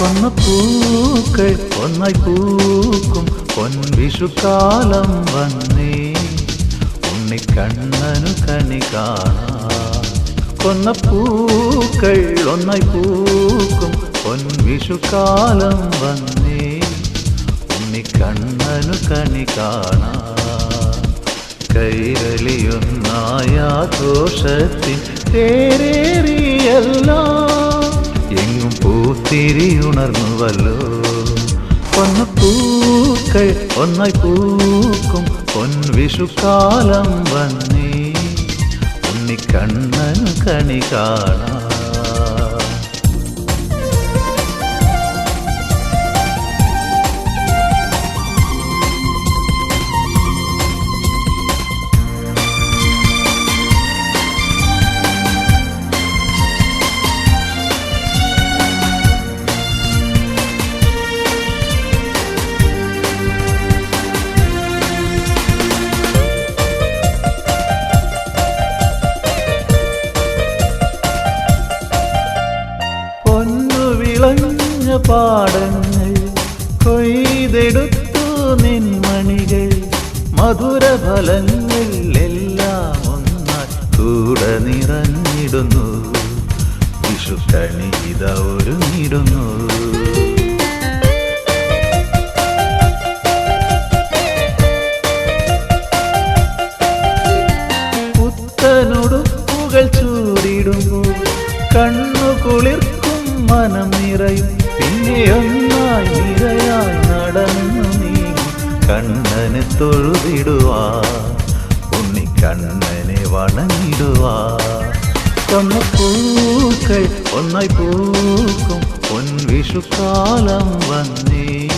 പൂക്കൾ ഒന്നായി പൂക്കും. പൊൻവിഷുക്കാലം വന്നേ. ഉണ്ണിക്കണ്ണനു കണി കാണാൻ കൊന്ന പൂക്കൾ ഒന്നായി പൂക്കും. പൊൻവിഷുക്കാലം വന്നേ. ഉണ്ണിക്കണ്ണനു കണി കാണാൻ കൈരളിയൊന്നായ ദോഷത്തിൻ തേരേറിയെല്ലാം എങ്ങും പൂത്തിരിയുണർന്നുവല്ലോ. പൊന്ന പൂക്കൾ ഒന്നായി പൂക്കും. പൊൻവിഷുക്കാലം വന്നേ. ഉണ്ണിക്കണ്ണൻ കണി കാണാൻ പാടങ്ങൾ കൊയ്തെടുത്തു നിൻമണികൾ മധുരഫലങ്ങൾ എല്ലാം ഒന്നായി കൂടെ നിറഞ്ഞിടുന്നു. വിഷുക്കണി ഇത ഒരുങ്ങിടുന്നു പുത്തനുടുപ്പുകൾ ചൂടിടുമ്പോൾ കണ്ണു കുളിർക്കും മനം നിറയും. പിന്നെ ഒന്നായി നിറയായി നടന്നു നീ. കണ്ണനെ തൊഴുതിടുവാ. ഉണ്ണിക്കണ്ണനെ വണങ്ങിടുവാ. തന്ന പൂക്കൾ ഒന്നായി പൂക്കും. പൊൻവിഷുക്കാലം വന്നേ.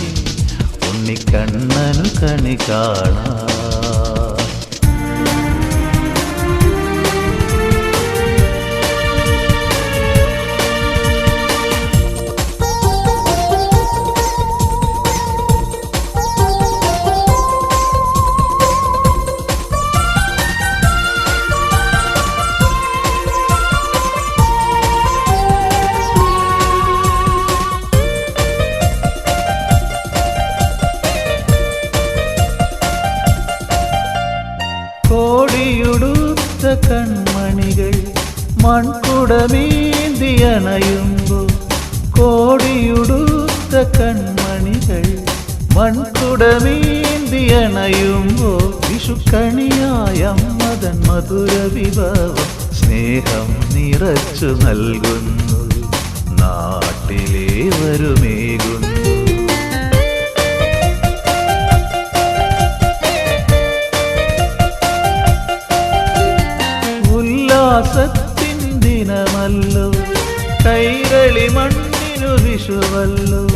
ഉണ്ണിക്കണ്ണനു കണി കാണാ. കോടിയുടുത്ത കൺമണികൾ മൺകുടമേന്തിയണയുമ്പോൾ കോടിയുടുത്ത കൺമണികൾ മൺകുടമേന്തിയണയുമ്പോൾ വിഷുക്കണിയായ മതൻ മധുര വിഭവം സ്നേഹം നിറച്ചു നൽകുന്നു. നാട്ടിലെ ഉല്ലാസത്തിൻ ദിനമല്ലോ. കൈകളി മണ്ണിനു വിഷുവല്ലോ.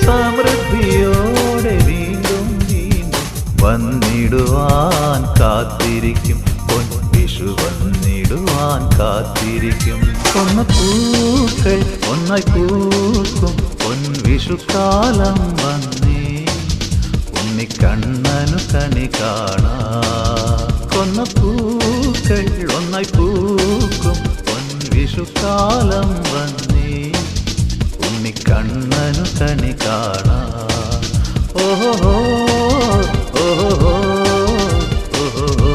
സമൃദ്ധിയോടെ വീണ്ടും വീണ്ടും വന്നിടുവാൻ കാത്തിരിക്കും. പൊൻ വിഷു വന്നിടുവാൻ കാത്തിരിക്കും. ഒന്ന പൂക്കൾ ഒന്നായി പൂക്കും. പൊൻ വിഷുക്കാലം വന്നേ. ഉണ്ണിക്കണ്ണനു കണി കാണാ. കൊന്ന പൂക്കൾ ഒന്നായി പൂക്കും പൊൻ വിഷുക്കാലം വന്നേ ഉണ്ണിക്കണ്ണനു കണി കാണാ. ഓഹോ ഓഹോ ഓഹോ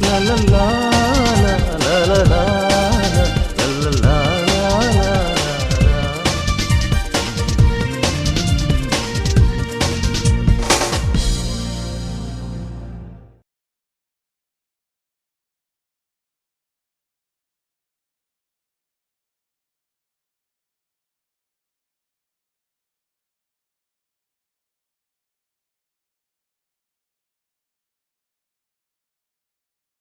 la la la